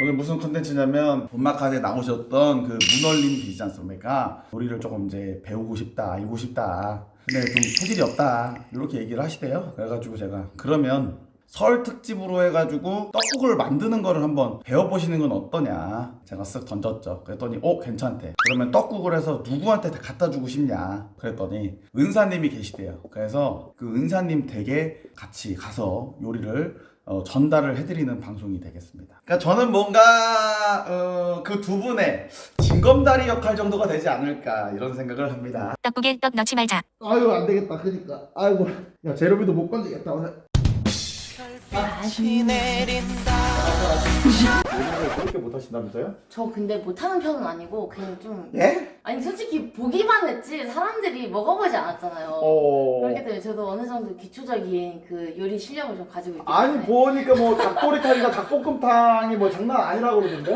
오늘 무슨 컨텐츠냐면 본마카에 나오셨던 그 문얼님 계시지 않습니까? 요리를 조금 이제 배우고 싶다, 알고 싶다. 근데 좀 소질이 없다. 이렇게 얘기를 하시대요. 그래가지고 제가 그러면 설 특집으로 해가지고 떡국을 만드는 거를 한번 배워보시는 건 어떠냐 제가 쓱 던졌죠 그랬더니 어 괜찮대 그러면 떡국을 해서 누구한테 다 갖다 주고 싶냐 그랬더니 은사님이 계시대요 그래서 그 은사님 댁에 같이 가서 요리를 어, 전달을 해드리는 방송이 되겠습니다. 그러니까 저는 뭔가 어, 그 두 분의 징검다리 역할 정도가 되지 않을까 이런 생각을 합니다. 떡국에 떡 넣지 말자. 아유 안 되겠다. 그러니까. 아이고 야 제로비도 못 건지겠다 오늘 별빛이 내린다 요리를 그렇게 못하신다면서요? 저 근데 못하는 편은 아니고 그냥 좀 예? 아니 솔직히 보기만 했지 사람들이 먹어보지 않았잖아요. 어... 그렇기 때문에 저도 어느 정도 기초적인 그 요리 실력을 좀 가지고 있기 아니 때문에 보니까 뭐 닭도리탕이나 닭볶음탕이 뭐 장난 아니라고 그러던데?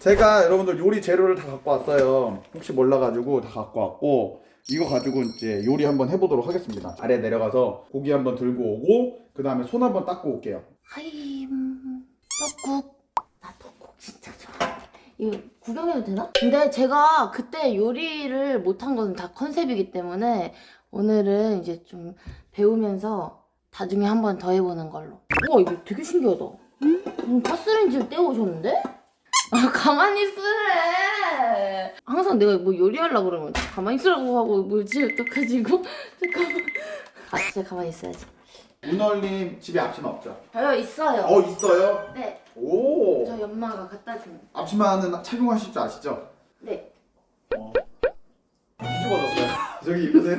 제가 여러분들 요리 재료를 다 갖고 왔어요. 혹시 몰라가지고 다 갖고 왔고 이거 가지고 이제 요리 한번 해보도록 하겠습니다. 아래 내려가서 고기 한번 들고 오고 그 다음에 손 한번 닦고 올게요. 음, 떡국 나 떡국 진짜 좋아해. 이거 구경해도 되나? 근데 제가 그때 요리를 못한 건다 컨셉이기 때문에 오늘은 이제 좀 배우면서 나중에 한 번 더 해보는 걸로. 우와 이거 되게 신기하다. 음, 가스레인지를 떼어오셨는데? 아 가만히 있으래. 항상 내가 뭐 요리하려고 그러면 가만히 있으라고 하고 뭐지 어떡하지고 잠깐만. 아 진짜 가만히 있어야지. 문얼님 집에 앞치마 없죠? 저요 있어요. 어 있어요? 네. 오 저희 엄마가 갖다 준. 앞치마는 착용하실 줄 아시죠? 네. 뒤집어졌어요. 저기 보세요.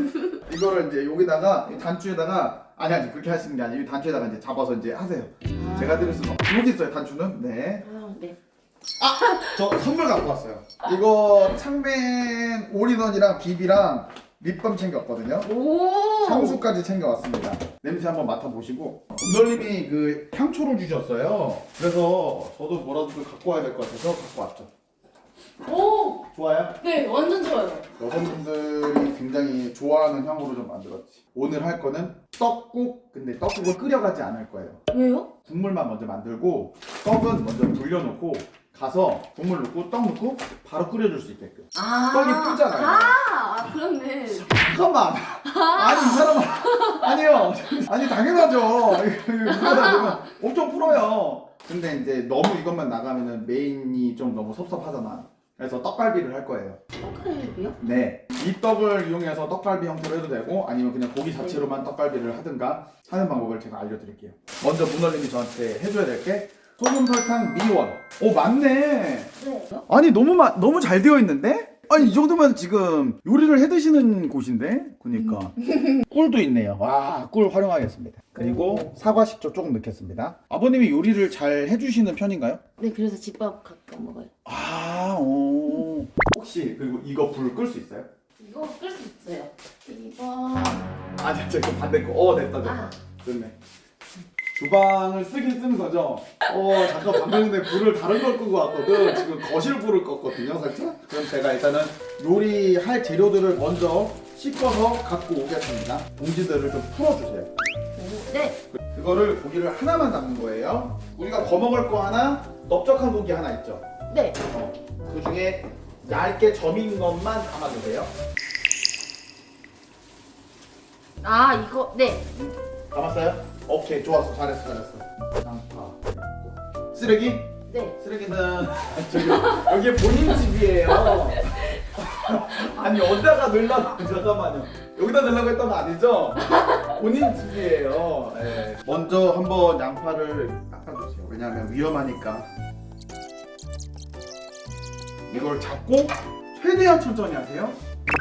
이거를 이제 여기다가 이 단추에다가 아니 아니 그렇게 하시는 게 아니고 이 단추에다가 이제 잡아서 이제 하세요. 아. 제가 드릴 수는 없. 여기 있어요 단추는. 네. 아, 네. 저 선물 갖고 왔어요. 이거 창맨 올인원이랑 비비랑 립밤 챙겼거든요. 오. 향수까지 챙겨왔습니다. 냄새 한번 맡아보시고. 은돌님이 그 향초를 주셨어요. 그래서 저도 뭐라도 좀 갖고 와야 될 것 같아서 갖고 왔죠. 오. 좋아요? 네, 완전 좋아요. 여성분들이 굉장히 좋아하는 향으로 좀 만들었지. 오늘 할 거는 떡국. 근데 떡국을 끓여가지 않을 거예요. 왜요? 국물만 먼저 만들고 떡은 먼저 불려놓고 가서 국물 넣고 떡 넣고 바로 끓여줄 수 있게끔. 아. 떡이 불잖아요. 아, 아 그렇네. 잠깐만. 아 니 이 사람아. 아니요. 아니 당연하죠. 이거 넣으면 엄청 풀어요. 근데 이제 너무 이것만 나가면은 메인이 좀 너무 섭섭하잖아. 그래서 떡갈비를 할 거예요. 떡갈비요? 네. 이 떡을 이용해서 떡갈비 형태로 해도 되고 아니면 그냥 고기 자체로만 떡갈비를 하든가 하는 방법을 제가 알려드릴게요. 먼저 문어님이 저한테 해줘야 될 게 소금, 설탕, 미원. 오 맞네. 네. 아니 너무 마, 너무 잘 되어 있는데? 아니 이 정도면 지금 요리를 해 드시는 곳인데? 그니까 꿀도 있네요. 와, 꿀 활용하겠습니다. 그리고 사과 식초 조금 넣겠습니다. 아버님이 요리를 잘 해주시는 편인가요? 네, 그래서 집밥 가끔 먹어요. 아, 오. 혹시 그리고 이거 불 끌 수 있어요? 이거 끌 수 있어요. 이거. 아, 진짜 그 반대 거. 어, 됐다, 됐다. 아. 됐네. 주방을 쓰긴 쓰는 거죠. 어, 잠깐 방금 전에 불을 다른 걸 끄고 왔거든. 지금 거실 불을 껐거든요, 살짝. 그럼 제가 일단은 요리할 재료들을 먼저 씻어서 갖고 오겠습니다. 봉지들을 좀 풀어주세요. 네. 그거를 고기를 하나만 담는 거예요. 우리가 거먹을 거 하나, 넓적한 고기 하나 있죠. 네. 어, 그 중에 얇게 점인 것만 담아주세요. 아, 이거 네. 담았어요? 오케이, 좋았어. 잘했어, 잘했어. 양파. 쓰레기? 네. 쓰레기는 저기 여기 본인 집이에요. 아니 어디다가 넣으려고 잠깐만요. 여기다 넣으려고 했던 거 아니죠? 본인 집이에요. 네. 먼저 한번 양파를 닦아주세요. 왜냐하면 위험하니까. 이걸 잡고 최대한 천천히 하세요.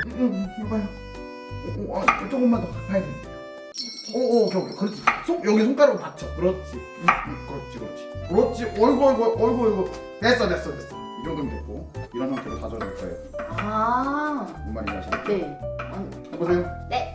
음, 음, 이봐요. 오, 오, 아, 조금만 더 가까이. 오, 오, 오케이, 오케이. 그렇지. 손, 여기 손가락으로 받쳐. 그렇지. 음, 음, 그렇지, 그렇지. 그렇지. 어이구, 어이구, 어이구, 어이구. 됐어, 됐어, 됐어. 이 정도면 됐고. 이런 형태로 다져줄 거예요. 아. 뭔 말인지 아시죠? 네. 아니, 해보세요. 네.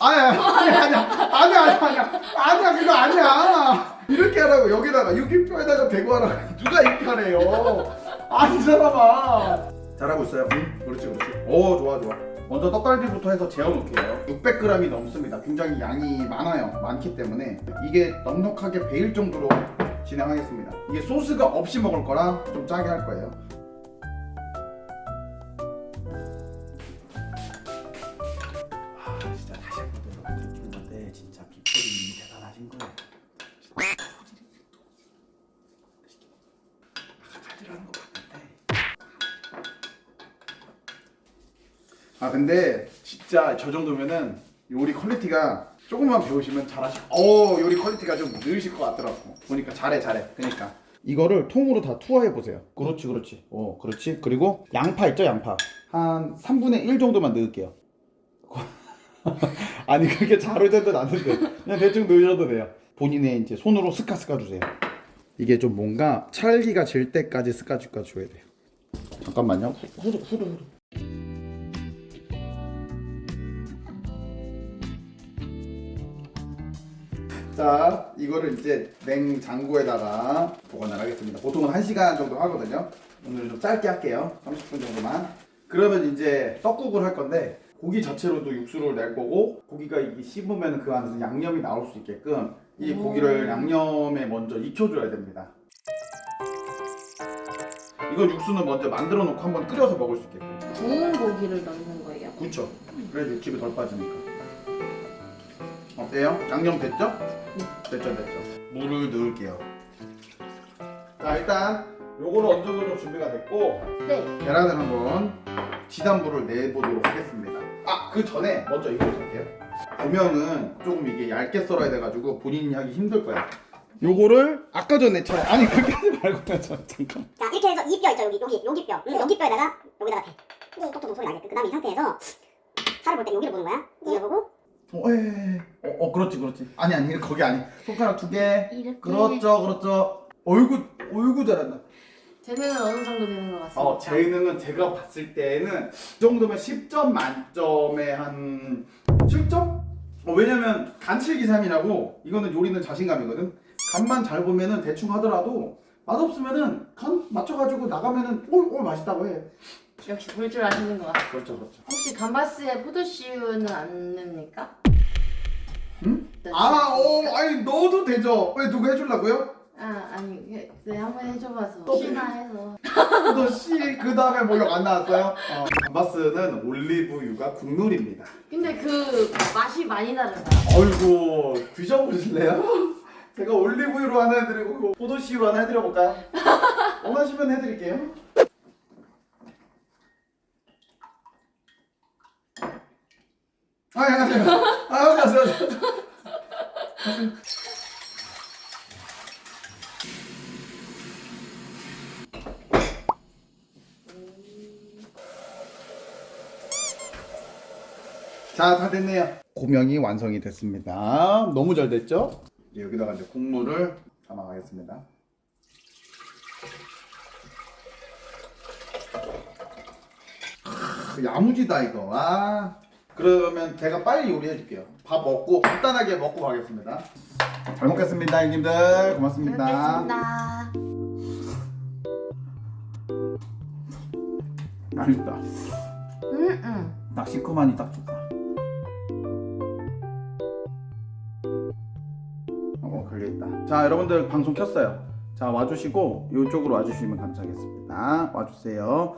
아니야, 아니야, 아니야, 아니야, 아니야, 아니야, 그거 아니야. 이렇게 하라고 여기다가 육기표에다가 대고 하라고 누가 이렇게 하래요? 아니 이 사람아. 잘하고 있어요. 응? 그렇지 그렇지. 오 좋아 좋아. 먼저 떡갈비부터 해서 재워놓게요. 600g이 넘습니다. 굉장히 양이 많아요. 많기 때문에 이게 넉넉하게 배일 정도로 진행하겠습니다. 이게 소스가 없이 먹을 거라 좀 짜게 할 거예요. 아 근데 진짜 저 정도면은 요리 퀄리티가 조금만 배우시면 잘하실. 어 요리 퀄리티가 좀 느으실 것 같더라고. 보니까 잘해 잘해. 그러니까 이거를 통으로 다 투하해 보세요. 그렇지 그렇지. 어 그렇지. 그리고 양파 있죠 양파. 한 3분의 1 정도만 넣을게요. 아니 그렇게 자르지도 않는데 그냥 대충 넣으셔도 돼요. 본인의 이제 손으로 스카 스카 주세요. 이게 좀 뭔가 찰기가 질 때까지 스카 스카 줘야 돼요. 잠깐만요. 후루 후루 후루. 자, 이거를 이제 냉장고에다가 보관을 하겠습니다. 보통은 1시간 정도 하거든요. 오늘은 좀 짧게 할게요. 30분 정도만. 그러면 이제 떡국을 할 건데 고기 자체로도 육수를 낼 거고 고기가 이게 씹으면 그 안에서 양념이 나올 수 있게끔 이 오. 고기를 양념에 먼저 익혀줘야 됩니다. 이건 육수는 먼저 만들어 놓고 한번 끓여서 먹을 수 있게끔. 구운 고기를 넣는 거예요. 그렇죠. 그래야 육즙이 덜 빠지니까. 어때요? 양념 됐죠? 됐죠, 됐죠. 물을 넣을게요. 자, 일단 요거를 어느 정도 좀 준비가 됐고 네. 계란을 한번 지단물을 내보도록 하겠습니다. 아, 그 전에 먼저 이거 할게요. 고명은 조금 이게 얇게 썰어야 돼가지고 본인이 하기 힘들 거야. 요거를 아까 전에 처럼 아니 그렇게 하지 말고 저- 잠깐. 자 이렇게 해서 이 뼈 있죠 여기 여기 여기 뼈 응, 여기 뼈에다가 여기다가 대 이게 똑똑 소리 나게끔 그 다음에 이 상태에서 살을 볼 때 여기를 보는 거야 여기를 보고 어, 에. 어, 어, 그렇지, 그렇지. 아니, 아니, 거기 아니. 손가락 두 개. 이렇게. 그렇죠, 그렇죠. 어이구, 어이구 잘한다. 재능은 어느 정도 되는 것 같습니다. 어, 재능은 제가 봤을 때는 이 정도면 10점 만점에 한 7점? 어, 왜냐면 간칠기삼이라고 이거는 요리는 자신감이거든. 간만 잘 보면은 대충 하더라도 맛없으면은 간 맞춰가지고 나가면은 오, 오 맛있다고 해. 역시 볼 줄 아시는 것 같아요. 그렇죠, 그렇죠. 혹시 감바스에 포도씨유는 안 넣습니까? 응? 네. 아, 어, 아니 넣어도 되죠. 왜 누구 해주려고요? 아 아니 그- 네 한번 해줘봐서 또 혹시나 해서 너 씨, 그 다음에 뭐안 나왔어요? 어, 감바스는 올리브유가 국룰입니다. 근데 그 맛이 많이 다른가요? 어이구 드셔보실래요? 제가 올리브유로 하나 해드리고 포도씨유로 하나 해드려볼까요? 원하시면 해드릴게요 아 안녕하세요 아 안녕하세요 안녕하세요. 자, 다 됐네요. 고명이 완성이 됐습니다. 너무 잘 됐죠? 이제 여기다가 이제 국물을 담아가겠습니다. 크, 야무지다 이거. 아. 그러면 제가 빨리 요리해 줄게요. 밥 먹고 간단하게 먹고 가겠습니다. 잘 먹겠습니다, 형님들. 고맙습니다. 맛있다. 음음. 딱 시큼하니 딱 좋다. 어, 걸려있다. 자, 여러분들 방송 켰어요. 자, 와주시고 이쪽으로 와주시면 감사하겠습니다. 와주세요.